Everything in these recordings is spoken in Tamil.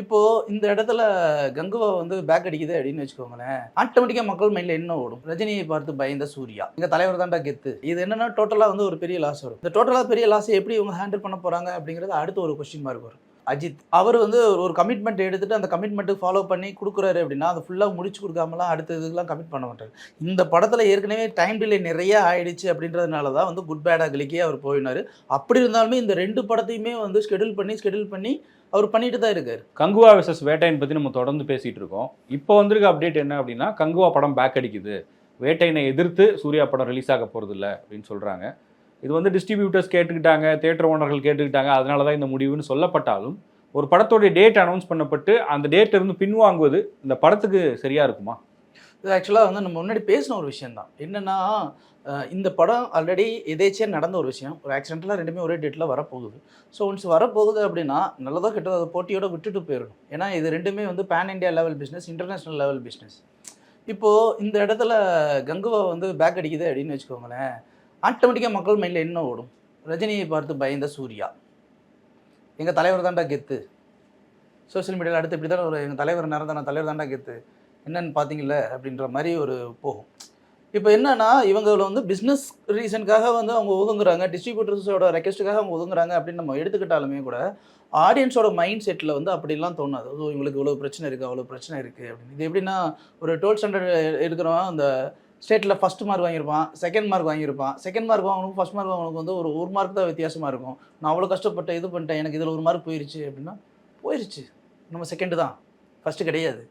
இப்போ இந்த இடத்துல கங்குவா வந்து பேக் அடிக்குது அப்படின்னு வச்சுக்கோங்களேன். ஆட்டோமேட்டிக்கா மக்கள் மைண்ட்ல என்ன ஓடும்? ரஜினியை பார்த்து பயந்த சூர்யா. எங்க தலைவர் தான்டா கெத்து இது என்னன்னா டோட்டலா வந்து ஒரு பெரிய லாஸ் வரும். இந்த டோட்டலா பெரிய லாஸ் எப்படி இவங்க ஹேண்டில் பண்ண போறாங்க அப்படிங்கிறது அடுத்து ஒரு கொஸ்டின் மார்க் வரும். அஜித் அவர் வந்து ஒரு கமிட்மெண்ட் எடுத்துட்டு அந்த கமிட்மெண்ட்டுக்கு ஃபாலோ பண்ணி கொடுக்குறாரு அப்படின்னா அதை ஃபுல்லாக முடிச்சு கொடுக்காமலாம் அடுத்த இதுக்கெல்லாம் கமிட் பண்ண மாட்டார். இந்த படத்தில் ஏற்கனவே டைம் டிலே நிறைய ஆயிடுச்சு அப்படின்றதுனால தான் வந்து குட் பேட் அகலிக்கே அவர் போயினார். அப்படி இருந்தாலுமே இந்த ரெண்டு படத்தையுமே வந்து ஸ்கெடியூல் பண்ணி ஸ்கெடியூல் பண்ணி அவர் பண்ணிட்டு தான் இருக்காரு. கங்குவா விசஸ் வேட்டையன் பற்றி நம்ம தொடர்ந்து பேசிகிட்டு இருக்கோம். இப்போ வந்திருக்க அப்டேட் என்ன அப்படின்னா கங்குவா படம் பேக் அடிக்குது. வேட்டையனை எதிர்த்து சூர்யா படம் ரிலீஸ் ஆக போகிறது இல்லை அப்படின்னு சொல்கிறாங்க இது வந்து டிஸ்ட்ரிபியூட்டர்ஸ் கேட்டுக்கிட்டாங்க தேட்டர் ஓனர்கள் கேட்டுக்கிட்டாங்க அதனால தான் இந்த முடிவுன்னு சொல்லப்பட்டாலும் ஒரு படத்தோடைய டேட் அனௌன்ஸ் பண்ணப்பட்டு அந்த டேட்டிலிருந்து பின்வாங்குவது இந்த படத்துக்கு சரியாக இருக்குமா? இது ஆக்சுவலாக வந்து நம்ம முன்னாடி பேசின ஒரு விஷயம் தான் என்னென்னா இந்த படம் ஆல்ரெடி எதேச்சியாக நடந்த ஒரு விஷயம். ஒரு ஆக்சிடென்ட்லாம் ரெண்டுமே ஒரே டேட்டில் வரப்போகுது. ஸோ ஒன்ஸ் வரப்போகுது அப்படின்னா நல்லதாக கெட்டதோ அதை போட்டியோட விட்டுட்டு போயிடணும். ஏன்னா இது ரெண்டுமே வந்து pan India level business international level business இப்போது இந்த இடத்துல கங்குவா வந்து பேக் அடிக்குது அப்படின்னு வச்சுக்கோங்களேன். ஆட்டோமேட்டிக்காக மக்கள் மைண்டில் என்ன ஓடும்? ரஜினியை பார்த்து பயந்த சூர்யா. எங்கள் தலைவர் தான்டா கெத்து. சோஷியல் மீடியாவில் அடுத்து இப்படி தான் ஒரு எங்கள் தலைவர் நேரம் தலைவர் தான்டா கெத்து. என்னன்னு பார்த்தீங்கல்ல அப்படின்ற மாதிரி ஒரு போகும். இப்போ என்னன்னா இவங்கள வந்து பிஸ்னஸ் ரீசனுக்காக வந்து அவங்க ஒதுங்குறாங்க டிஸ்ட்ரிபியூட்டர்ஸோட ரெக்வஸ்ட்டுக்காக அவங்க ஒதுங்குறாங்க அப்படின்னு நம்ம எடுத்துக்கிட்டாலுமே கூட ஆடியன்ஸோட மைண்ட் செட்டில் வந்து அப்படிலாம் தோணாது. ஸோ இவங்களுக்கு இவ்வளோ பிரச்சனை இருக்குது அவ்வளோ பிரச்சனை இருக்குது அப்படின்னு. இது எப்படின்னா ஒரு டுவெல்த் ஸ்டாண்டர்ட் இருக்கிறவன் அந்த ஸ்டேட்டில் ஃபஸ்ட் மார்க் வாங்கியிருப்பான் செகண்ட் மார்க் வாங்கியிருப்பான். செகண்ட் மார்க் வாங்கணும் ஃபஸ்ட் மார்க் வாங்கணுக்கு வந்து ஒரு ஒரு மார்க் தான் வித்தியாசமாக இருக்கும். நான் அவ்வளோ கஷ்டப்பட்டு இது பண்ணிட்டேன் எனக்கு இதில் ஒரு மார்க் போயிருச்சு அப்படின்னா போயிருச்சு. நம்ம செகண்டு தான். ஃபஸ்ட்டு கிடையாது.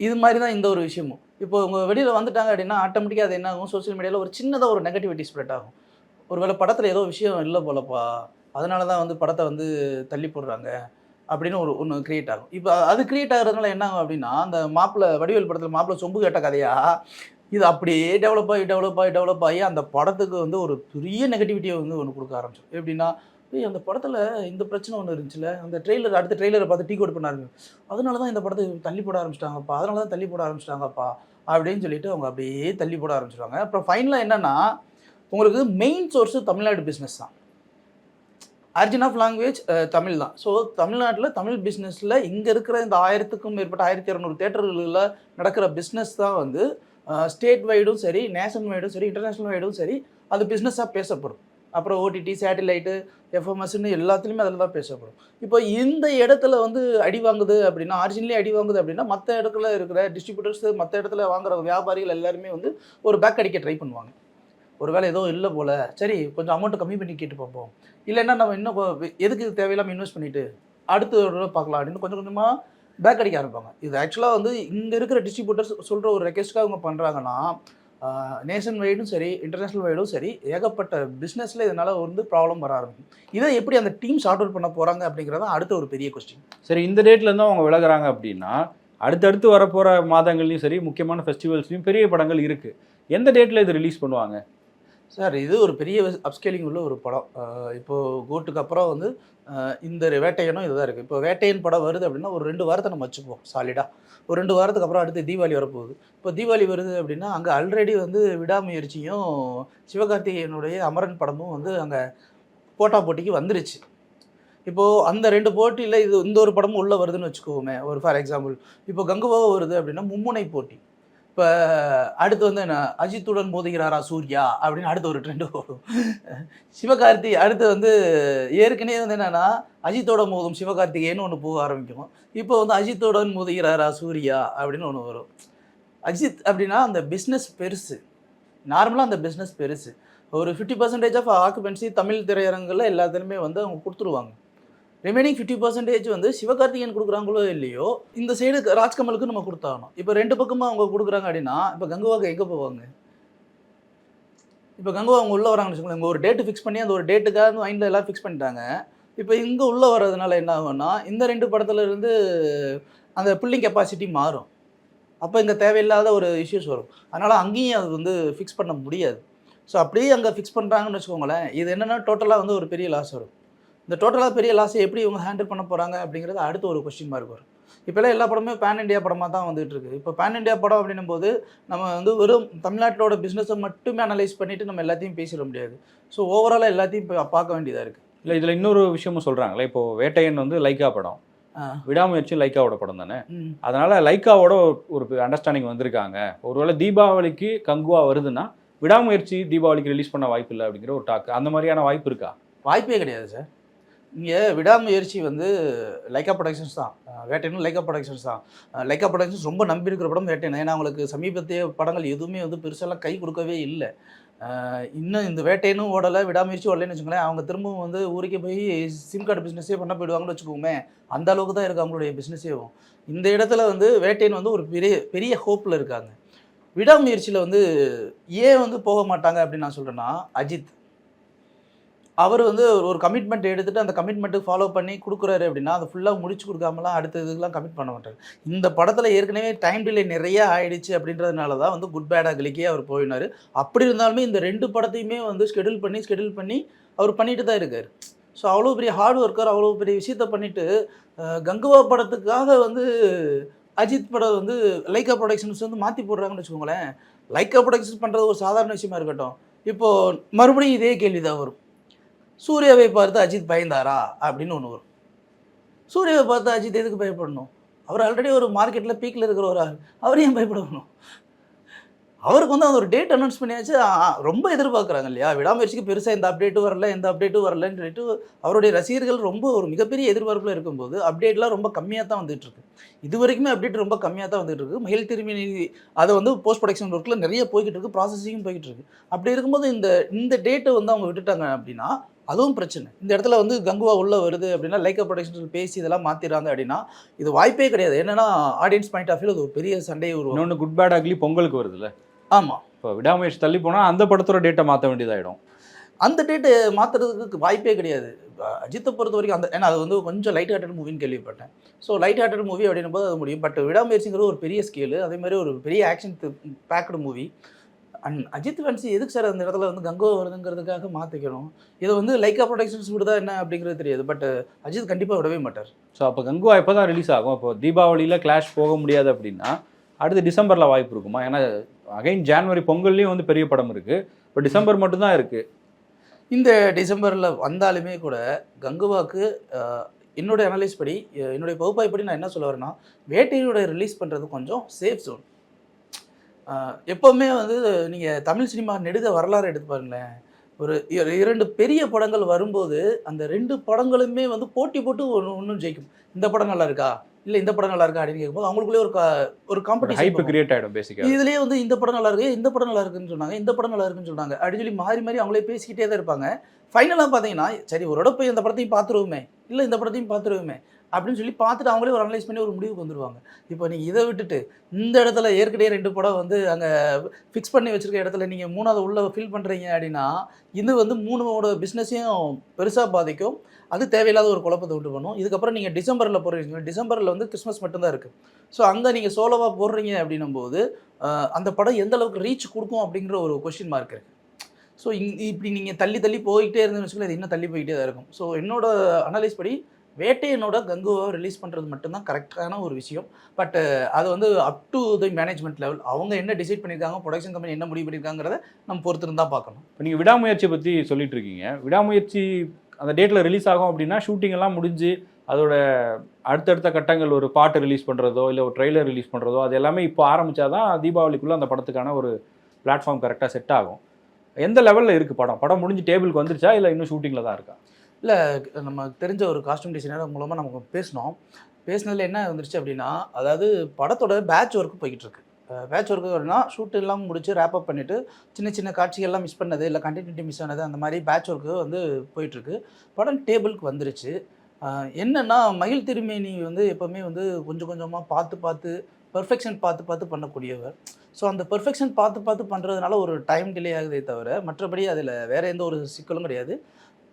இது மாதிரி தான் இந்த ஒரு விஷயமும். இப்போ உங்க வெளியில் வந்துட்டாங்க அப்படின்னா ஆட்டோமேட்டிக்காக அது என்ன ஆகும் சோஷியல் மீடியாவில் ஒரு சின்னதாக ஒரு நெகட்டிவிட்டி ஸ்ப்ரெட் ஆகும். ஒருவேளை படத்தில் ஏதோ விஷயம் இல்லை போலப்பா அதனால தான் வந்து படத்தை வந்து தள்ளி போடுறாங்க அப்படின்னு ஒரு ஒன்று கிரியேட் ஆகும். இப்போ அது கிரியேட் ஆகுறதுனால என்ன ஆகும் அப்படின்னா அந்த மாப்பிள்ளை வடிவேல் படத்தில் மாப்பிள்ளை சொம்பு கேட்ட கதையா இது அப்படியே டெவலப் ஆகி டெவலப் ஆகி டெவலப் ஆகி அந்த படத்துக்கு வந்து ஒரு பெரிய நெகட்டிவிட்டியை வந்து ஒன்று கொடுக்க ஆரம்பிச்சோம் எப்படின்னா ஏய் அந்த படத்தில் இந்த பிரச்சனை ஒன்று இருந்துச்சுல? அந்த ட்ரெய்லர் அடுத்த ட்ரெய்லரை பார்த்து டீ கோட் பண்ணாருங்க அதனால தான் இந்த படத்தை தள்ளி போட ஆரம்பிச்சிட்டாங்கப்பா. அதனால தான் தள்ளி போட ஆரம்பிச்சிட்டாங்கப்பா. அப்படின்னு சொல்லிட்டு அவங்க அப்படியே தள்ளி போட ஆரம்பிச்சிருவாங்க. அப்புறம் ஃபைனலாக என்னன்னா உங்களுக்கு மெயின் சோர்ஸு தமிழ்நாடு பிஸ்னஸ் தான். ஆரிஜின் ஆஃப் லாங்குவேஜ் தமிழ் தான். ஸோ தமிழ்நாட்டில் தமிழ் பிஸ்னஸில் இங்கே இருக்கிற இந்த ஆயிரத்துக்கும் மேற்பட்ட ஆயிரத்தி இரநூறு தேட்டர்களில் நடக்கிற பிஸ்னஸ் தான் வந்து ஸ்டேட் வைடும் சரி நேஷனல் வைடும் சரி இன்டர்நேஷ்னல் வைடும் சரி அது பிஸ்னஸாக பேசப்படும். அப்புறம் ஓடிடி சேட்டிலைட்டு எஃப்எம்எஸ்ன்னு எல்லாத்துலேயுமே அதில் தான் பேசப்படும். இப்போ இந்த இடத்துல வந்து அடி வாங்குது அப்படின்னா ஆரிஜினலே அடி வாங்குது அப்படின்னா மற்ற இடத்துல இருக்கிற டிஸ்ட்ரிபியூட்டர்ஸ் மற்ற இடத்துல வாங்குற வியாபாரிகள் எல்லாருமே வந்து ஒரு பேக் அடிக்க ட்ரை பண்ணுவாங்க. ஒரு வேலை ஏதோ இல்லை போல் சரி கொஞ்சம் அமௌண்ட்டு கம்மி பண்ணி கேட்டு பார்ப்போம். இல்லைன்னா நம்ம இன்னும் எதுக்கு தேவையில்லாமல் இன்வெஸ்ட் பண்ணிவிட்டு அடுத்த ஒரு பார்க்கலாம் அப்படின்னு கொஞ்சம் கொஞ்சமாக பேக் அடிக்க ஆரம்பிப்பாங்க. இது ஆக்சுவலாக வந்து இங்கே இருக்கிற டிஸ்ட்ரிபியூட்டர்ஸ் சொல்கிற ஒரு ரெக்வெஸ்ட்டாக அவங்க பண்ணுறாங்கன்னா நேஷன் வைடும் சரி இன்டர்நேஷ்னல் வைடும் சரி ஏகப்பட்ட பிஸ்னஸில் இதனால் வந்து ப்ராப்ளம் வர ஆரம்பிக்கும். இதை எப்படி அந்த டீம் சார்ட் அவுட் பண்ண போகிறாங்க அப்படிங்கிறது தான் அடுத்த ஒரு பெரிய கொஸ்டின் சரி இந்த டேட்லேருந்து அவங்க விலகிறாங்க அப்படின்னா அடுத்தடுத்து வரப்போகிற மாதங்கள்லையும் சரி முக்கியமான ஃபெஸ்டிவல்ஸ்லையும் பெரிய படங்கள் இருக்குது எந்த டேட்டில் இது ரிலீஸ் பண்ணுவாங்க? சார் இது ஒரு பெரிய அப்ஸ்கேலிங் உள்ள ஒரு படம். இப்போது இப்போ கோட்டுக்கு அப்புறம் வந்து இந்த வேட்டையனும் இதுதான் இருக்குது இப்போ வேட்டையன் படம் வருது அப்படின்னா ஒரு ரெண்டு வாரத்தை நம்ம வச்சுப்போம் சாலிடாக ஒரு ரெண்டு வாரத்துக்கு அப்புறம் அடுத்து தீபாவளி வரப்போகுது. இப்போ தீபாவளி வருது அப்படின்னா அங்கே ஆல்ரெடி வந்து விடாமுயற்சியும் சிவகார்த்திகேயனுடைய அமரன் படமும் வந்து அங்கே போட்டா போட்டிக்கு வந்துருச்சு. இப்போது அந்த ரெண்டு போட்டியில் இது இந்த ஒரு படமும் உள்ளே வருதுன்னு வச்சுக்கோமே ஒரு ஃபார் எக்ஸாம்பிள் இப்போ கங்குவாவோ வருது அப்படின்னா மும்முனை போட்டி. இப்போ அடுத்து வந்து என்ன அஜித்துடன் மோதுகிறாரா சூர்யா? அப்படின்னு அடுத்து ஒரு ட்ரெண்டு வரும். சிவகார்த்தி அடுத்து வந்து ஏற்கனவே வந்து என்னென்னா அஜித்தோட மோதும் சிவகார்த்திகேயன்னு ஒன்று போக ஆரம்பிக்கும். இப்போ வந்து அஜித்துடன் மோதுகிறாரா சூர்யா? அப்படின்னு ஒன்று வரும். அஜித் அப்படின்னா அந்த பிஸ்னஸ் பெருசு. நார்மலாக அந்த பிஸ்னஸ் பெருசு. ஒரு fifty percentage of occupancy Tamil திரையரங்கில் எல்லாத்துலேயுமே வந்து அவங்க கொடுத்துருவாங்க. ரிமைனிங் ஃபிஃப்டி பர்சன்டேஜ் வந்து சிவகார்த்திகேயன் கொடுக்குறாங்களோ இல்லையோ இந்த சைடு ராஜ்கமலுக்கு நம்ம கொடுத்தாகணும். இப்போ ரெண்டு பக்கமும் அவங்க கொடுக்குறாங்க அப்படின்னா இப்போ கங்குவாக்கு எங்கே போவாங்க? இப்போ கங்குவா அவங்க உள்ளே வராங்கன்னு வச்சுக்கோங்க இங்கே ஒரு டேட்டு ஃபிக்ஸ் பண்ணி அந்த ஒரு டேட்டுக்காக மைண்டில் எல்லாம் ஃபிக்ஸ் பண்ணிட்டாங்க. இப்போ இங்கே உள்ளே வர்றதுனால என்ன ஆகும்னா இந்த ரெண்டு படத்துல இருந்து அந்த புல்லிங் கெப்பாசிட்டி மாறும். அப்போ இங்கே தேவையில்லாத ஒரு இஷ்யூஸ் வரும். அதனால் அங்கேயும் அது வந்து ஃபிக்ஸ் பண்ண முடியாது. ஸோ அப்படியே அங்கே ஃபிக்ஸ் பண்ணுறாங்கன்னு வச்சுக்கோங்களேன் இது என்னென்னா டோட்டலாக வந்து ஒரு பெரிய லாஸ் வரும். இந்த டோட்டலாக பெரிய லாஸை எப்படி இவங்க ஹேண்டில் பண்ண போகிறாங்க அப்படிங்கிறது அடுத்து ஒரு கொஸ்டின் மார்க் வரும். இப்போல்லாம் எல்லா படமே பேன் இண்டியா படமாக தான் வந்துட்டு இருக்கு. இப்போ பேன் இண்டியா படம் அப்படின்னும் போது நம்ம வந்து வெறும் தமிழ்நாட்டோட பிஸ்னஸை மட்டுமே அனலைஸ் பண்ணிட்டு நம்ம எல்லாத்தையும் பேசிட முடியாது. ஸோ ஓவராலாக எல்லாத்தையும் இப்போ பார்க்க வேண்டியதாக இருக்குது இல்லை இதில் இன்னொரு விஷயமும் சொல்கிறாங்களே இப்போ வேட்டையன் வந்து லைக்கா படம். விடாமுயற்சி லைக்காவோட படம் தானே. அதனால லைக்காவோட ஒரு அண்டர்ஸ்டாண்டிங் வந்திருக்காங்க. ஒருவேளை தீபாவளிக்கு கங்குவா வருதுன்னா விடாமுயற்சி தீபாவளிக்கு ரிலீஸ் பண்ண வாய்ப்பு இல்லை அப்படிங்கிற ஒரு டாக் அந்த மாதிரியான வாய்ப்பு இருக்கா? வாய்ப்பே கிடையாது சார் இங்கே விடாமுயற்சி வந்து லைக்கா ப்ரொடக்ஷன்ஸ் தான். அஹ் வேட்டையனும் லைக்கா ப்ரொடக்ஷன்ஸ் தான். லைக்கா ப்ரொடக்ஷன்ஸ் ரொம்ப நம்பி இருக்கிற படம் வேட்டையன் ஏன்னா அவங்களுக்கு சமீபத்திய படங்கள் எதுவுமே வந்து பெருசாலாம் கை கொடுக்கவே இல்லை. இன்னும் இந்த வேட்டையனும் ஓடலை விடாமுயற்சி ஓடலைன்னு வச்சுக்கோங்களேன் அவங்க திரும்பவும் வந்து ஊருக்கே போய் சிம் கார்டு பிஸ்னஸே பண்ண போயிடுவாங்கன்னு வச்சுக்கோமே அந்த அளவுக்கு தான் இருக்குது அவங்களுடைய பிஸ்னஸேவும் இந்த இடத்துல வந்து வேட்டையன் வந்து ஒரு பெரிய பெரிய ஹோப்பில் இருக்காங்க. விடாமுயற்சியில் வந்து ஏன் வந்து போக மாட்டாங்க அப்படின்னு நான் சொல்கிறேன்னா அஜித். அவர் வந்து ஒரு- கமிட்மெண்ட் எடுத்துட்டு அந்த கமிட்மெண்ட்டுக்கு ஃபாலோ பண்ணி கொடுக்குறாரு அப்படின்னா அதை ஃபுல்லாக முடிச்சு கொடுக்காமலாம் அடுத்த இதுக்கெல்லாம் கமிட் பண்ண மாட்டார். இந்த படத்தில் ஏற்கனவே டைம் டிலே நிறைய ஆயிடுச்சு அப்படின்றதுனால தான் வந்து குட் பேட் அகலிக்கே அவர் போயினார். அப்படி இருந்தாலுமே இந்த ரெண்டு படத்தையுமே வந்து ஸ்கெடியூல் பண்ணி ஸ்கெடியூல் பண்ணி அவர் பண்ணிட்டு தான் இருக்கார். ஸோ அவ்வளோ பெரிய ஹார்ட் ஒர்க்கர் அவ்வளோ பெரிய விஷயத்த பண்ணிட்டு கங்குவா படத்துக்காக வந்து அஜித் படம் வந்து லைக்கா ப்ரொடக்ஷன்ஸ் வந்து மாற்றி போடுறாங்கன்னு வச்சுக்கோங்களேன். லைக்கா ப்ரொடக்ஷன்ஸ் பண்ணுறது ஒரு சாதாரண விஷயமா இருக்கட்டும். இப்போது மறுபடியும் இதே கேள்வி தான் வரும். சூர்யாவை பார்த்து அஜித் பயந்தாரா? அப்படின்னு ஒன்று வரும். சூர்யாவை பார்த்து அஜித் எதுக்கு பயப்படணும்? அவர் ஆல்ரெடி ஒரு மார்க்கெட்டில் பீக்கில் இருக்கிற ஒரு ஆள் அவர் ஏன் பயப்படணும்? அவருக்கு வந்து அந்த ஒரு டேட் அனௌன்ஸ் பண்ணியாச்சு. ரொம்ப எதிர்பார்க்குறாங்க இல்லையா? விடாமுயற்சிக்கு பெருசாக எந்த அப்டேட்டும் வரல எந்த அப்டேட்டும் வரலன்னு சொல்லிட்டு அவருடைய ரசிகர்கள் ரொம்ப ஒரு மிகப்பெரிய எதிர்பார்ப்பில் இருக்கும்போது அப்டேட்லாம் ரொம்ப கம்மியாக தான் வந்துட்டு இருக்கு. இது வரைக்குமே அப்டேட் ரொம்ப கம்மியாக தான் வந்துட்டு இருக்கு. மகிழ் திரும்பி அதை வந்து போஸ்ட் ப்ரொடக்ஷன் ஒர்க்கில் நிறைய போய்கிட்டு இருக்கு ப்ராசஸிங்கும் போய்கிட்டு இருக்கு. அப்படி இருக்கும்போது இந்த இந்த டேட்டை வந்து அவங்க விட்டுட்டாங்க அப்படின்னா அதுவும் பிரச்சனை. இந்த இடத்துல வந்து கங்குவா உள்ள வருது அப்படின்னா லைக்கா ப்ரொடக்ஷன் பேசி இதெல்லாம் மாத்திடுறாங்க அப்படின்னா இது வாய்ப்பே கிடையாது. என்னன்னா ஆடியன்ஸ் பாயிண்ட் ஆஃப் வியூ அது ஒரு பெரிய சண்டையை உருவாகும் இன்னொன்று குட் பேட் அக்லி பொங்கலுக்கு வருதுல்ல? ஆமாம் இப்போ விடாமுயற்சி தள்ளி போனால் அந்த படத்தோட டேட்டை மாற்ற வேண்டியதாயிடும். அந்த டேட்டு மாற்றுறதுக்கு வாய்ப்பே கிடையாது. அஜித்தை பொறுத்த வரைக்கும் அந்த ஏன்னா அது வந்து கொஞ்சம் லைட் ஹார்ட்டட் மூவின்னு கேள்விப்பட்டேன். ஸோ லைட் ஹார்ட்டட் மூவி அப்படின்னும் போது அது முடியும். பட் விடாமுயற்சிங்கிறது ஒரு பெரிய ஸ்கேலு அதே மாதிரி ஒரு பெரிய action packed movie and Ajith fancy எதுக்கு சார் அந்த இடத்துல வந்து கங்கோ வருதுங்கிறதுக்காக மாற்றிக்கணும் இதை வந்து லைக்கா ப்ரொடக்ஷன்ஸ் விடுதா என்ன அப்படிங்கிறது தெரியாது. பட் அஜித் கண்டிப்பாக விடவே மாட்டார். ஸோ அப்போ கங்குவா எப்போ தான் ரிலீஸ் ஆகும். இப்போ தீபாவளியில் கிளாஷ் போக முடியாது அப்படின்னா அடுத்து டிசம்பரில் வாய்ப்பு இருக்குமா? ஏன்னா அகைன் ஜான்வரி பொங்கல்லையும் வந்து பெரிய படம் இருக்குது இப்போ டிசம்பர் மட்டும்தான் இருக்குது இந்த டிசம்பரில் வந்தாலுமே கூட கங்குவாக்கு என்னுடைய அனலைஸ் படி என்னுடைய பகுப்பாய் படி நான் என்ன சொல்ல வரேன்னா வேட்டையோட ரிலீஸ் பண்ணுறது கொஞ்சம் சேஃப் ஜோன் எப்போவுமே வந்து நீங்கள் தமிழ் சினிமா நெடுக வரலாறு எடுத்து பாருங்களேன். ஒரு இர- இரண்டு பெரிய படங்கள் வரும்போது அந்த ரெண்டு படங்களுமே வந்து போட்டி போட்டு ஒன்று ஒன்றும் ஜெயிக்கும். இந்த படம் நல்லா இருக்கா? இல்லை இந்த படம் நல்லா இருக்கா அப்படின்னு கேட்கும்போது அவங்களுக்குள்ளே ஒரு ஒரு ஹைப் காம்படிஷன் கிரியேட் ஆகிடும் பேசிக்காக இதுலயே வந்து இந்த படம் நல்லா இருக்கு இந்த படம் நல்லா இருக்குன்னு சொன்னாங்க இந்த படம் நல்லா இருக்குன்னு சொன்னாங்க அப்படின்னு சொல்லி மாறி மாறி அவங்களே பேசிக்கிட்டே தான் இருப்பாங்க. ஃபைனலாக பார்த்தீங்கன்னா சரி ஒரு இடம் போய் இந்த படத்தையும் பார்த்துருவோமே. இல்லை இந்த படத்தையும் பார்த்துருவோமே. அப்படின்னு சொல்லி பார்த்துட்டு அவங்களே ஒரு அனலைஸ் பண்ணி ஒரு முடிவுக்கு வந்துடுவாங்க இப்போ நீங்கள் இதை விட்டுட்டு இந்த இடத்துல ஏற்கனவே ரெண்டு படம் வந்து அங்கே ஃபிக்ஸ் பண்ணி வச்சுருக்க இடத்துல நீங்கள் மூணாவது உள்ள ஃபில் பண்ணுறீங்க அப்படின்னா இது வந்து மூணோட பிஸ்னஸையும் பெருசாக பாதிக்கும். அது தேவையில்லாத ஒரு குழப்பத்தை உண்டு பண்ணும். இதுக்கப்புறம் நீங்கள் டிசம்பரில் போடுறீங்க. டிசம்பரில் வந்து கிறிஸ்மஸ் மட்டும்தான் இருக்குது ஸோ அங்கே நீங்கள் சோலோவாக போடுறீங்க அப்படின்னும் போது அந்த படம் எந்த அளவுக்கு ரீச் கொடுக்கும் அப்படிங்கிற ஒரு கொஷின் மார்க் இருக்குது ஸோ இப்படி நீங்கள் தள்ளி தள்ளி போய்கிட்டே இருந்தேன்னு வச்சுக்கோங்க அது இன்னும் தள்ளி போய்கிட்டே தான் இருக்கும். ஸோ என்னோட அனலைஸ் படி வேட்டையனோட கங்குவை ரிலீஸ் பண்ணுறது மட்டும்தான் கரெக்டான ஒரு விஷயம். பட் அது வந்து up to the management level அவங்க என்ன டிசைட் பண்ணியிருக்காங்க ப்ரொடக்ஷன் கம்பெனி என்ன முடிவு பண்ணியிருக்காங்கிறத நம்ம பொறுத்து தான் பார்க்கணும். இப்போ நீங்கள் விடாமுயற்சியை பற்றி சொல்லிட்டு இருக்கீங்க. விடாமுயற்சி அந்த டேட்டில் ரிலீஸ் ஆகும் அப்படின்னா ஷூட்டிங் எல்லாம் முடிஞ்சு அதோட அடுத்தடுத்த கட்டங்கள் ஒரு பாட்டு ரிலீஸ் பண்ணுறதோ இல்லை ஒரு ட்ரெய்லர் ரிலீஸ் பண்ணுறதோ அது எல்லாமே இப்போ ஆரம்பிச்சாதான் தீபாவளிக்குள்ளே அந்த படத்துக்கான ஒரு பிளாட்ஃபார்ம் கரெக்டாக செட் ஆகும். எந்த லெவலில் இருக்குது படம்? படம் முடிஞ்சு டேபிளுக்கு வந்துருச்சா இல்லை இன்னும் ஷூட்டிங்கில் தான் இருக்கா? இல்லை நம்ம தெரிஞ்ச ஒரு காஸ்டியூம் டிசைனர் மூலமாக நமக்கு பேசினோம். பேசினதில் என்ன வந்துருச்சு அப்படின்னா அதாவது படத்தோட பேட்ச் ஒர்க்கு போய்கிட்டு இருக்கு பேட்ச் ஒர்க்கு அப்படின்னா ஷூட் எல்லாம் முடிச்சு ரேப் அப் பண்ணிவிட்டு சின்ன சின்ன காட்சிகள்லாம் மிஸ் பண்ணது இல்லை கண்டினியூட்டி மிஸ் ஆனது அந்த மாதிரி பேட்ச் ஒர்க்கு வந்து போயிட்டுருக்கு. படம் டேபிளுக்கு வந்துருச்சு. என்னென்னா மயில் மகிழ் திருமேனி வந்து எப்போவுமே வந்து கொஞ்சம் கொஞ்சமாக பார்த்து பார்த்து பர்ஃபெக்ஷன் பார்த்து பார்த்து பண்ணக்கூடியவர் ஸோ அந்த பர்ஃபெக்ஷன் பார்த்து பார்த்து பண்ணுறதுனால ஒரு டைம் டிலே ஆகுதே தவிர மற்றபடி அதில் வேறு எந்த ஒரு சிக்கலும் கிடையாது.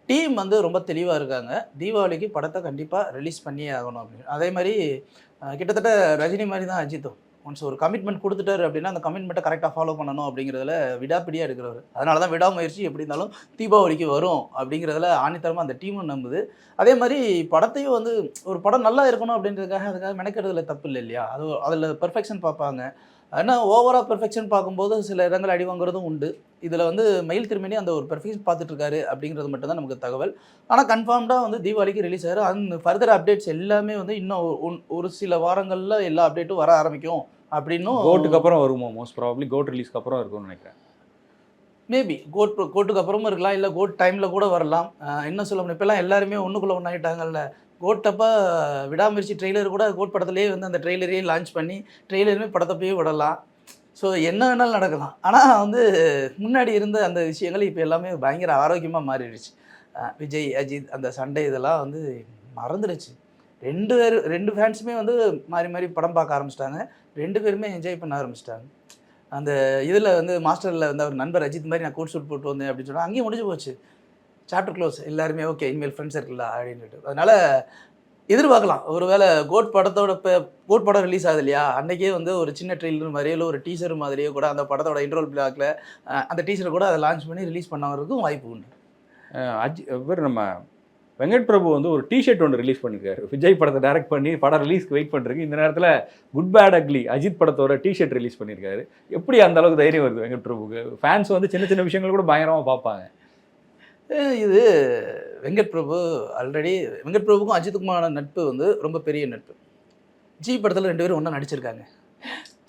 டீம் வந்து ரொம்ப தெளிவாக இருக்காங்க. தீபாவளிக்கு படத்தை கண்டிப்பாக ரிலீஸ் பண்ணியே ஆகணும் அப்படின்னு. அதே மாதிரி கிட்டத்தட்ட ரஜினி மாதிரி தான் அஜித்தும் ஒன்ஸ் ஒரு கமிட்மெண்ட் கொடுத்துட்டாரு அப்படின்னா அந்த கமிட்மெண்ட்டை கரெக்டாக ஃபாலோ பண்ணணும் அப்படிங்கிறதுல விடாப்பிடியாக இருக்கிறவர். அதனால தான் விடாமுயற்சி எப்படி இருந்தாலும் தீபாவளிக்கு வரும் அப்படிங்கிறதுல ஆணித்தரமாக அந்த டீமும் நம்புது. அதே மாதிரி படத்தையும் வந்து ஒரு படம் நல்லா இருக்கணும் அப்படின்றதுக்காக அதுக்காக மெனக்கிறதுல தப்பு இல்லை இல்லையா? அது அதில் பெர்ஃபெக்ஷன் பார்ப்பாங்க. ஆனால் ஓவராக பெர்ஃபெக்ஷன் பார்க்கும்போது சில இடங்கள் அடி வாங்குறதும் உண்டு. இதில் வந்து மயில் திருமணி அந்த ஒரு பெர்ஃபெக்ஷன் பார்த்துட்டு இருக்காரு அப்படிங்கிறது மட்டும் தான் நமக்கு தகவல். ஆனால் கன்ஃபார்ம்டாக வந்து தீபாவளிக்கு ரிலீஸ் ஆகிரும் அந்த ஃபர்தர் அப்டேட்ஸ் எல்லாமே வந்து இன்னும் ஒரு- சில வாரங்களில் எல்லா அப்டேட்டும் வர ஆரம்பிக்கும் அப்படின்னும் கோட்டுக்கு அப்புறம் வருமோ? மோஸ்ட் ப்ராபப்ளி கோட் ரிலீஸ்க்கு அப்புறம் இருக்கும்னு நினைக்கிறேன். மேபி கோட் கோட்டுக்கு அப்புறமும் இருக்கலாம். இல்லை கோட் டைமில் கூட வரலாம். என்ன சொல்ல முடியும். இப்போல்லாம் எல்லாருமே ஒன்றுக்குள்ளே ஒன்றாயிட்டாங்கல்ல கோட்டப்பா விடாமுயற்சி ட்ரெய்லர் கூட கோட் படத்துலேயே வந்து அந்த ட்ரெய்லரையே லான்ச் பண்ணி ட்ரெய்லருமே படத்தப்பையே விடலாம். ஸோ என்ன வேணாலும் நடக்கலாம். ஆனால் வந்து முன்னாடி இருந்த அந்த விஷயங்கள் இப்போ எல்லாமே பயங்கர ஆரோக்கியமாக மாறிடுச்சு. விஜய் அஜித் அந்த சண்டை இதெல்லாம் வந்து மறந்துடுச்சு. ரெண்டு பேர் ரெண்டு ஃபேன்ஸுமே வந்து மாறி மாறி படம் பார்க்க ஆரம்பிச்சிட்டாங்க. ரெண்டு பேருமே என்ஜாய் பண்ண ஆரம்பிச்சிட்டாங்க. அந்த இதில் வந்து மாஸ்டரில் வந்து அவர் நண்பர் அஜித் மாதிரி நான் கோட் சூட் போட்டு வந்தேன் அப்படின்னு சொன்னால் அங்கேயும் முடிஞ்சு போச்சு. சாப்டர் க்ளோஸ் எல்லாருமே ஓகே இனிமேல் ஃப்ரெண்ட்ஸ் இருக்குல்ல அப்படின்ட்டு அதனால் எதிர்பார்க்கலாம். ஒருவேளை கோட் படத்தோட இப்போ கோட் படம் ரிலீஸ் ஆகுது இல்லையா? அன்றைக்கே வந்து ஒரு சின்ன ட்ரெயிலர் மாதிரியோ இல்லை ஒரு டீசர் மாதிரியோ கூட அந்த படத்தோட இன்ட்ரோல் பிளாக்ல அந்த டீசரை கூட அதை லான்ச் பண்ணி ரிலீஸ் பண்ணவருக்கும் வாய்ப்பு உண்டு. அஹ் அஜி இவர் நம்ம வெங்கட் பிரபு வந்து ஒரு டிஷர்ட் ஒன்று ரிலீஸ் பண்ணிருக்காரு. விஜய் படத்தை டைரக்ட் பண்ணி படம் ரிலீஸ்க்கு வெயிட் பண்ணுறதுக்கு இந்த நேரத்தில் குட் பேட் அக்லி அஜித் படத்தோட டிஷர்ட் ரிலீஸ் பண்ணியிருக்காரு எப்படி அந்த அளவுக்கு தைரியம் வருது வெங்கட் பிரபுக்கு? ஃபேன்ஸ் வந்து சின்ன சின்ன விஷயங்கள் கூட பயங்கரமாக பார்ப்பாங்க. இது வெங்கட் பிரபு ஆல்ரெடி வெங்கட் பிரபுக்கும் அஜித்துக்குமான நட்பு வந்து ரொம்ப பெரிய நட்பு. ஜி படத்தில் ரெண்டு பேரும் ஒன்றா நடிச்சிருக்காங்க.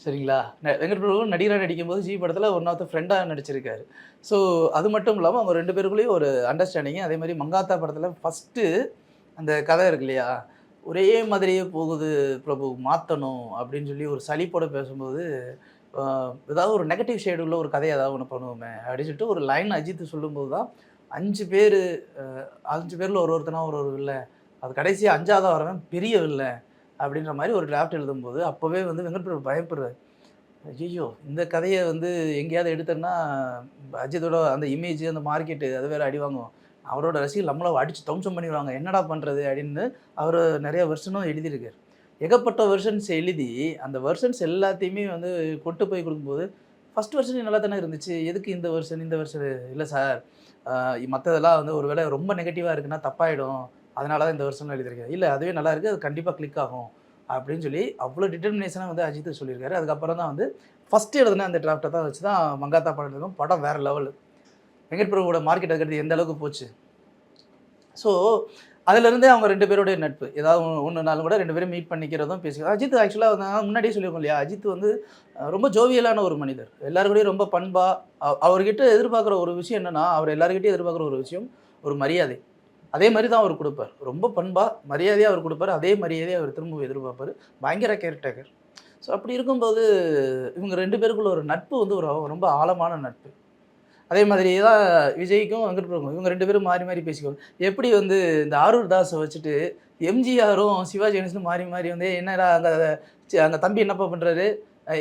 சரிங்களா? வெங்கட் பிரபு நடிகராக நடிக்கும்போது ஜி படத்தில் ஒன் ஆஃப் த ஃப்ரெண்டாக நடிச்சிருக்காரு. ஸோ அது மட்டும் இல்லாமல் அவங்க ரெண்டு பேருக்குள்ளேயும் ஒரு அண்டர்ஸ்டாண்டிங் அதே மாதிரி மங்காத்தா படத்தில் ஃபஸ்ட்டு அந்த கதை இருக்கு இல்லையா? ஒரே மாதிரியே போகுது பிரபு மாற்றணும் அப்படின்னு சொல்லி ஒரு சளிப்போட பேசும்போது ஏதாவது ஒரு நெகட்டிவ் ஷேடு உள்ள ஒரு கதையை ஏதாவது ஒன்று பண்ணுவோமே அப்படின்னு சொல்லிட்டு ஒரு லைன் அஜித் சொல்லும்போது தான் அஞ்சு பேர் அஞ்சு பேரில் ஒரு ஒருத்தனா ஒரு ஒரு வில்லை. அது கடைசியாக அஞ்சாவது வரவன் பெரிய வில்லை அப்படின்ற மாதிரி ஒரு டிராஃப்ட் எழுதும்போது அப்போவே வந்து வெங்கட் பிரபு பயப்படுறாரு. ஐயோ இந்த கதையை வந்து எங்கேயாவது எடுத்தேன்னா அஜித்தோட அந்த இமேஜ் அந்த மார்க்கெட்டு அது வேற அடி வாங்குவோம் அவரோட ரசிகர் நம்மளை அடித்து தம்சம் பண்ணிடுவாங்க. என்னடா பண்ணுறது அப்படின்னு அவர் நிறைய வெர்ஷனும் எழுதியிருக்கார். ஏகப்பட்ட வெர்ஷன்ஸ் எழுதி அந்த வெர்ஷன்ஸ் எல்லாத்தையுமே வந்து கொண்டு போய் கொடுக்கும்போது ஃபர்ஸ்ட் வருஷன் நல்லா தானே இருந்துச்சு. எதுக்கு இந்த வருஷன் இந்த வெர்ஷன் இல்லை சார் மற்றதெல்லாம் வந்து ஒரு வேளை ரொம்ப நெகட்டிவாக இருக்குன்னா தப்பாயிடும். அதனால தான் இந்த வருஷம் எழுதியிருக்கேன். இல்லை அதுவே நல்லா இருக்குது அது கண்டிப்பாக கிளிக் ஆகும். அப்படின்னு சொல்லி அவ்வளோ டிட்டர்மினேஷனாக வந்து அஜித் சொல்லியிருக்காரு. அதுக்கப்புறம் தான் வந்து ஃபஸ்ட்டு எழுதுன அந்த டிராஃப்டை தான் வச்சு தான் மங்காத்தா படம் இருக்கும் படம் வேறு லெவல் வெங்கட் பிரபுவோட மார்க்கெட் இருக்கிறது எந்த அளவுக்கு போச்சு? ஸோ அதுலேருந்தே அவங்க ரெண்டு பேருடைய நட்பு. ஏதாவது ஒன்றுனாலும் கூட ரெண்டு பேரும் மீட் பண்ணிக்கிறதும் பேசிக்கிறோம் அஜித் ஆக்சுவலாக வந்து முன்னாடியே சொல்லியிருக்கோம் இல்லையா? அஜித் வந்து ரொம்ப ஜோவியலான ஒரு மனிதர். எல்லாருக்கூடையும் ரொம்ப பண்பாக அவர்கிட்ட எதிர்பார்க்குற ஒரு விஷயம் என்னென்னா அவர் எல்லாருக்கிட்டையும் எதிர்பார்க்குற ஒரு விஷயம் ஒரு மரியாதை. அதே மாதிரி தான் அவர் கொடுப்பார். ரொம்ப பண்பாக மரியாதையாக அவர் கொடுப்பார். அதே மரியாதையை அவர் திரும்ப எதிர்பார்ப்பார். பயங்கர கேர்டேக்கர் ஸோ அப்படி இருக்கும்போது இவங்க ரெண்டு பேருக்குள்ள ஒரு நட்பு வந்து ஒரு ரொம்ப ஆழமான நட்பு. அதே மாதிரி தான் விஜய்க்கும் வெங்கட் பிரபு இவங்க ரெண்டு பேரும் மாறி மாறி பேசிக்குவாங்க. எப்படி வந்து இந்த ஆரூர் தாஸை வச்சுட்டு எம்ஜிஆரும் சிவாஜி கணேசனும் மாறி மாறி வந்து என்னடா அந்த அந்த தம்பி என்னப்பா பண்ணுறாரு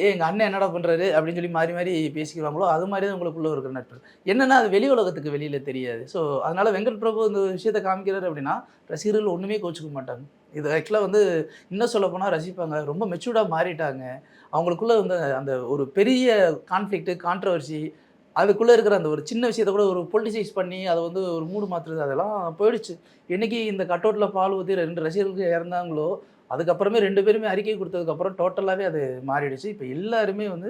ஏ எங்கள் அண்ணன் என்னடா பண்ணுறாரு அப்படின்னு சொல்லி மாறி மாறி பேசிக்கிறாங்களோ அது மாதிரி தான் உங்களுக்குள்ளே இருக்கிற நட்பு. என்னென்னா அது வெளி உலகத்துக்கு வெளியில் தெரியாது. ஸோ அதனால் வெங்கட் பிரபு இந்த விஷயத்தை காமிக்கிறாரு அப்படின்னா ரசிகர்கள் ஒன்றுமே கோச்சிக்க மாட்டாங்க. இது ஆக்சுவலாக வந்து இன்னும் சொல்ல போனால் ரசிப்பாங்க. ரொம்ப மெச்சூர்டாக மாறிட்டாங்க. அவங்களுக்குள்ள வந்து அந்த ஒரு பெரிய கான்ஃப்ளிக்ட்டு கான்ட்ரவர்சி அதுக்குள்ளே இருக்கிற அந்த ஒரு சின்ன விஷயத்தை கூட ஒரு பொலிட்டிசைஸ் பண்ணி அதை வந்து ஒரு மூடு மாற்றுறது அதெல்லாம் போயிடுச்சு. என்னைக்கு இந்த கட்டவுட்டில் பால் ஊற்றி ரெண்டு ரசிகர்களுக்கு இறந்தாங்களோ அதுக்கப்புறமே ரெண்டு பேருமே அறிக்கை கொடுத்ததுக்கப்புறம் டோட்டலாகவே அது மாறிடுச்சு. இப்போ எல்லாருமே வந்து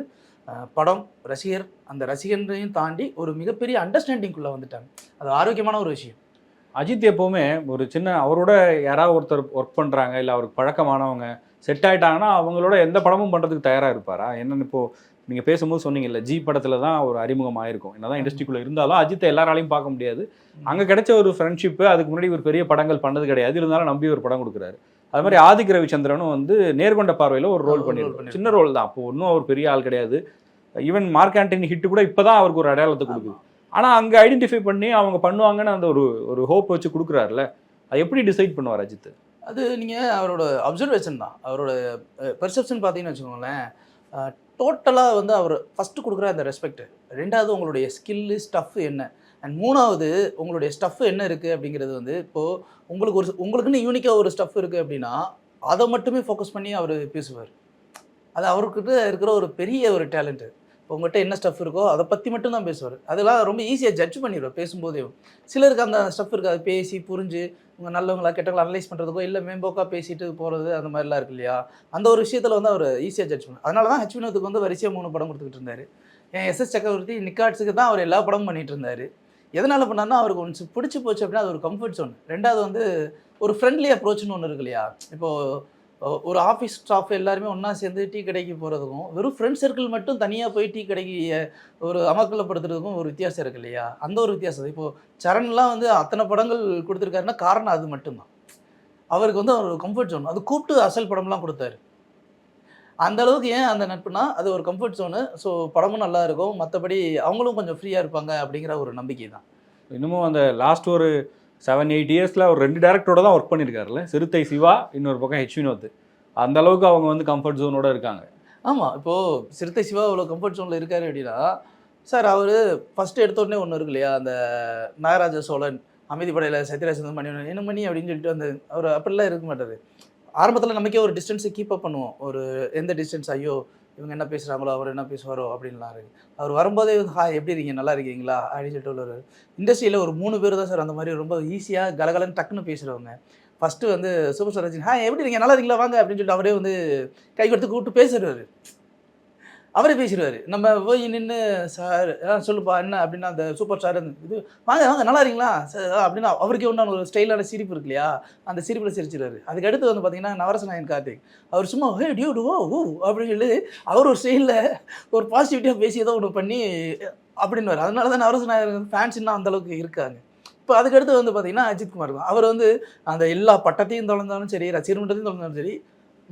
படம் ரசிகர் அந்த ரசிகன்றையும் தாண்டி ஒரு மிகப்பெரிய அண்டர்ஸ்டாண்டிங்குள்ளே வந்துட்டாங்க. அது ஆரோக்கியமான ஒரு விஷயம். அஜித் எப்போவுமே ஒரு சின்ன அவரோட யாராவது ஒருத்தர் ஒர்க் பண்ணுறாங்க இல்லை அவருக்கு பழக்கமானவங்க செட் ஆயிட்டாங்கன்னா அவங்களோட எந்த படமும் பண்ணுறதுக்கு தயாராக இருப்பாரா? என்னன்னு இப்போ நீங்கள் பேசும்போது சொன்னீங்கல்ல ஜி படத்தில் தான் ஒரு அறிமுகம் ஆயிருக்கும். என்னதான் இண்டஸ்ட்ரிக்குள்ளே இருந்தாலும் அஜித்தை எல்லாராலையும் பார்க்க முடியாது. அங்கே கிடைச்ச ஒரு ஃப்ரெண்ட்ஷிப்பு அதுக்கு முன்னாடி ஒரு பெரிய படங்கள் பண்ணது கிடையாது. இருந்தாலும் நம்பி ஒரு படம் கொடுக்குறாரு. அது மாதிரி ஆதிக் ரவிச்சந்திரனும் வந்து நேர்கொண்ட பார்வையில் ஒரு ரோல் பண்ணிருக்காரு. சின்ன ரோல் தான். அப்போ ஒன்றும் அவர் பெரிய ஆள் கிடையாது. ஈவன் மார்க் ஆண்டனி ஹிட் கூட இப்போ தான் அவருக்கு ஒரு அடையாளத்தை கொடுக்குது. ஆனால் அங்கே ஐடென்டிஃபை பண்ணி அவங்க பண்ணுவாங்கன்னு அந்த ஒரு ஒரு ஹோப் வச்சு கொடுக்குறாருல அது எப்படி டிசைட் பண்ணுவார் அஜித்? அது நீங்கள் அவரோட அப்சர்வேஷன் தான். அவரோட பெர்செப்ஷன் பார்த்தீங்கன்னு வச்சுக்கோங்களேன். டோட்டலாக வந்து அவர் ஃபஸ்ட்டு கொடுக்குற அந்த ரெஸ்பெக்ட் ரெண்டாவது உங்களுடைய ஸ்கில்லு ஸ்டஃப் என்ன? அண்ட் மூணாவது உங்களுடைய ஸ்டஃப் என்ன இருக்குது அப்படிங்கிறது வந்து இப்போது உங்களுக்கு ஒரு உங்களுக்குன்னு யூனிக்காக ஒரு ஸ்டஃப் இருக்குது அப்படின்னா அதை மட்டுமே ஃபோக்கஸ் பண்ணி அவர் பேசுவார். அது அவர்கிட்ட இருக்கிற ஒரு பெரிய ஒரு டேலண்ட்டு இப்போ உங்கள்கிட்ட என்ன ஸ்டஃப் இருக்கோ அதை பற்றி மட்டும் தான் பேசுவார். அதெல்லாம் ரொம்ப ஈஸியாக ஜட்ஜ் பண்ணிடுவார் பேசும்போதே. சிலருக்கு அந்த ஸ்டஃப் இருக்குது அதை பேசி புரிஞ்சு உங்கள் நல்லவங்களா கெட்டவங்களா அனலைஸ் பண்ணுறதுக்கோ இல்லை மேம்போக்காக பேசிட்டு போகிறது அந்த மாதிரிலாம் இருக்கு இல்லையா? அந்த ஒரு விஷயத்தில் வந்து அவர் ஈஸியாக ஜட்ஜ் பண்ணு அதனால தான் ஹெச் வினோத்துக்கு வந்து வரிசையாக மூணு படம் கொடுத்துக்கிட்டு இருந்தார். என் எஸ்எஸ் சக்கரவர்த்தி நிக்காட்ஸுக்கு தான் அவர் எல்லா படமும் பண்ணிட்டு இருந்தார். எதனால் பண்ணார்னா அவருக்கு ஒன்று பிடிச்சி போச்சு அப்படின்னா அது ஒரு கம்ஃபர்ட் zone. ரெண்டாவது வந்து ஒரு ஃப்ரெண்ட்லி அப்ரோச்னு ஒன்று இருக்கு இல்லையா? இப்போது ஒரு ஆஃபீஸ் ஸ்டாஃப் எல்லாருமே ஒன்றா சேர்ந்து டீ கடைக்கு போகிறதுக்கும் வெறும் ஃப்ரெண்ட் சர்க்கிள் மட்டும் தனியாக போய் டீ கடைக்கு ஒரு அமக்கலப்படுத்துறதுக்கும் ஒரு வித்தியாசம் இருக்கு இல்லையா? அந்த ஒரு வித்தியாசம். இப்போது சரண்லாம் வந்து அத்தனை படங்கள் கொடுத்துருக்காருன்னா காரணம் அது மட்டும்தான். அவருக்கு வந்து ஒரு கம்ஃபர்ட் ஜோன் அது கூப்பிட்டு அசல் படம்லாம் கொடுத்தாரு. அந்த அளவுக்கு ஏன் அந்த நட்புனா அது ஒரு கம்ஃபர்ட் ஜோனு ஸோ படமும் நல்லா இருக்கும். மற்றபடி அவங்களும் கொஞ்சம் ஃப்ரீயாக இருப்பாங்க அப்படிங்கிற ஒரு நம்பிக்கை தான் இன்னமும் அந்த லாஸ்ட் ஒரு செவன் எயிட் இயர்ஸில் ஒரு ரெண்டு டேரக்டரோட தான் ஒர்க் பண்ணியிருக்காருல்ல சிறுத்தை சிவா இன்னொரு பக்கம் ஹெச் வினோத். அந்த அளவுக்கு அவங்க வந்து கம்ஃபர்ட் ஜோனோட இருக்காங்க. ஆமாம் இப்போது சிறுத்தை சிவா இவ்வளோ கம்ஃபர்ட் ஜோனில் இருக்காரு அப்படின்னா சார் அவர் ஃபஸ்ட்டு எடுத்த உடனே ஒன்று இருக்கு இல்லையா? அந்த நாகராஜ சோழன் அமைதிப்படையில் சத்யராஜன் மணி என்ன மணி அப்படின்னு சொல்லிட்டு அந்த அவர் அப்படிலாம் இருக்க மாட்டார். ஆரம்பத்தில் நமக்கே ஒரு டிஸ்டன்ஸை கீப் அப் பண்ணுவோம். ஒரு எந்த டிஸ்டன்ஸ் ஐயோ இவங்க என்ன பேசுகிறாங்களோ அவர் என்ன பேசுவாரோ அப்படின்லாம் இருக்கு. அவர் வரும்போதே வந்து ஹாய் எப்படி இருக்கீங்க? நல்லா இருக்கீங்களா? அப்படின்னு சொல்லிட்டு ஒரு இண்டஸ்ட்ரியில் ஒரு மூணு பேர் தான் சார். அந்த மாதிரி ரொம்ப ஈஸியாக கலகலன்னு டக்குன்னு பேசுகிறவங்க ஃபஸ்ட்டு வந்து சூப்பர் ஸ்டார் ரஜினி ஹாய் எப்படி இருக்கீங்க? நல்லா இருக்கீங்களா? வாங்க அப்படின்னு சொல்லிட்டு அவரே வந்து கை கொடுத்து கூப்பிட்டு பேசுறாரு. அவரே பேசிடுவார் நம்ம போய் நின்று சார் ஆ சொல்லுப்பா என்ன? அப்படின்னா அந்த சூப்பர் ஸ்டார் இது வாங்க வாங்க நல்லா இருக்கீங்களா? சார் அப்படின்னா அவருக்கே உண்டான ஒரு ஸ்டைலான சிரிப்பு இருக்கு இல்லையா? அந்த சிரிப்பில் சிரிச்சிருவாரு. அதுக்கு அடுத்து வந்து பார்த்தீங்கன்னா நவரசநாயன் கார்த்திக். அவர் சும்மா ஹே டியூ ஓ ஊ அப்படின்னு சொல்லி அவர் ஒரு ஸ்டைலில் ஒரு பாசிட்டிவிட்டியாக பேசி ஏதோ ஒன்று பண்ணி அப்படின்னு அதனால தான் நவரசநாயகன் ஃபேன்ஸ் இன்னும் அந்த அளவுக்கு இருக்காங்க. இப்போ அதுக்கடுத்து வந்து பார்த்தீங்கன்னா அஜித் குமார் அவர் வந்து அந்த எல்லா பட்டத்தையும் தொடர்ந்தாலும் சரி ரசிகர் மன்றத்தையும் தொடர்ந்தாலும் சரி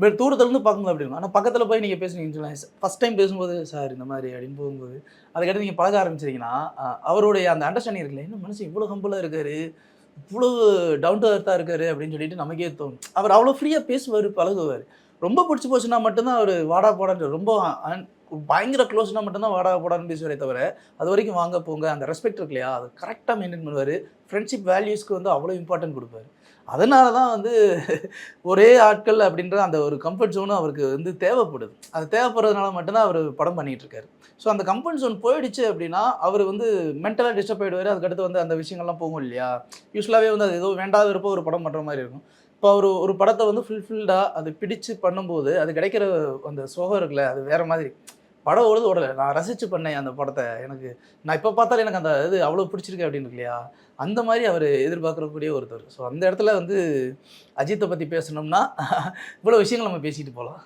பட் தூரத்துலேருந்து பார்க்கும்போது அப்படி இருக்கும்? ஆனால் பக்கத்தில் போய் நீங்கள் பேசுனீங்கன்னு ஃபஸ்ட் டைம் பேசும்போது சார் இந்த மாதிரி அப்படின்னு போகும்போது அதுக்கடுத்து நீங்கள் பழக ஆரம்பிச்சிங்கன்னா அவருடைய அந்த அண்டர்ஸ்டாண்டிங் இருக்குல்ல என்ன மனுஷன் இவ்வளோ ஹம்பிளாக இருக்காரு இவ்வளோ டவுன் டு அர்த்தாக இருக்காரு அப்படின்னு சொல்லிட்டு நமக்கே தோணும். அவர் அவ்வளோ ஃப்ரீயாக பேசுவார் பழகுவார். ரொம்ப பிடிச்சி போச்சுன்னா மட்டும்தான் அவர் வாடா போடான்னு ரொம்ப பயங்கர க்ளோஸ்னா மட்டும்தான் வாடா போடான்னு பேசுவாரே தவிர அது வரைக்கும் வாங்க போங்க அந்த ரெஸ்பெக்ட் இருக்கு இல்லையா அது கரெக்டாக மெயின்டைன் பண்ணுவார். ஃப்ரெண்ட்ஷிப் வேல்யூஸ்க்கு வந்து அவ்வளோ இம்பார்ட்டன்ட் கொடுப்பாரு. அதனால தான் வந்து ஒரே ஆட்கள் அப்படின்ற அந்த ஒரு கம்ஃபர்ட் ஜோனும் அவருக்கு வந்து தேவைப்படுது. அது தேவைப்படுறதுனால மட்டும்தான் அவர் படம் பண்ணிகிட்ருக்காரு ஸோ அந்த கம்ஃபர்ட் ஜோன் போயிடுச்சு அப்படின்னா அவர் வந்து மென்டலாக டிஸ்டர்ப் ஆகிடுவார் அதுக்கடுத்து வந்து அந்த விஷயங்கள்லாம் போகும் இல்லையா? யூஸ்வலாகவே வந்து அது ஏதோ வேண்டாத இருப்போ ஒரு படம் பண்ணுற மாதிரி இருக்கும். இப்போ அவர் ஒரு படத்தை வந்து ஃபுல்ஃபில்டாக அது பிடிச்சு பண்ணும்போது அது கிடைக்கிற அந்த சோகம் இருக்குல்ல அது வேறு மாதிரி. படம் ஓடுது ஓடலை. நான் ரசித்து பண்ணேன் அந்த படத்தை. எனக்கு நான் இப்போ பார்த்தாலும் எனக்கு அந்த இது அவ்வளோ பிடிச்சிருக்கு அப்படின்னு இல்லையா? அந்த மாதிரி அவர் எதிர்பார்க்கக்கூடிய ஒருத்தர். ஸோ அந்த இடத்துல வந்து அஜித்தை பற்றி பேசணும்னா இவ்வளோ விஷயங்கள் நம்ம பேசிட்டு போகலாம்.